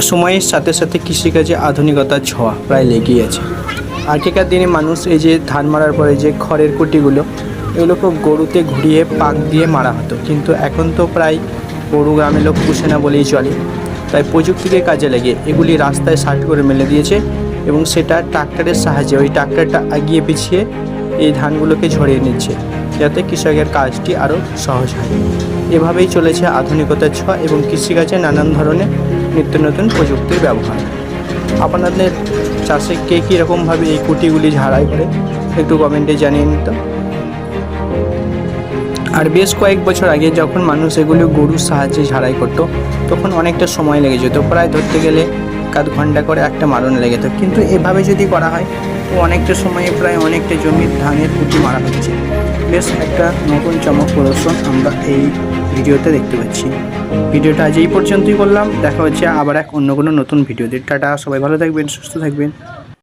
সময়ের সাথে সাথে কৃষিকাজে আধুনিকতার ছোঁয়া প্রায় লেগেই আছে। আগেকার দিনে মানুষ এই যে ধান মারার পরে যে খড়ের কুটিগুলো এগুলোকে গরুতে ঘুরিয়ে পাক দিয়ে মারা হতো। কিন্তু এখন তো প্রায় গরু গ্রামে লোক পুষে না বলেই চলে। তাই প্রযুক্তিকে কাজে লাগিয়ে এগুলি রাস্তায় সার্ট করে মেলে দিয়েছে এবং সেটা ট্রাক্টরের সাহায্যে, ওই ট্রাক্টরটা আগিয়ে পিছিয়ে এই ধানগুলোকে ঝরিয়ে নিচ্ছে। যাতে কৃষকের কাজটি আরও সহজ হয়। এভাবেই চলেছে আধুনিকতার ছোঁয়া এবং কৃষিকাজে নানান ধরনের নিত্য নতুন প্রযুক্তির ব্যবহার। আপনাদের চাষে কে কীরকমভাবে এই কুটিগুলি ঝাড়াই করে, একটু কমেন্টে জানিয়ে নিত আর বেশ কয়েক বছর আগে যখন মানুষ এগুলো গরুর সাহায্যে ঝাড়াই করতো, তখন অনেকটা সময় লেগে যেত। প্রায় ধরতে গেলে কাদ ঘণ্টা করে একটা মারণ লেগে যেত। কিন্তু এভাবে যদি করা হয়, তো অনেকটা সময়ে প্রায় অনেকটা জমির ধানের কুটি মারা হচ্ছে। বেশ একটা নতুন চমক প্রদর্শন আমরা এই ভিডিওতে দেখতে পাচ্ছি। ভিডিওটা আজ এই পর্যন্তই করলাম। দেখা হচ্ছে আবার এক অন্য কোনো নতুন ভিডিও ভিডিওতে। টাটা, সবাই ভালো থাকবেন, সুস্থ থাকবেন।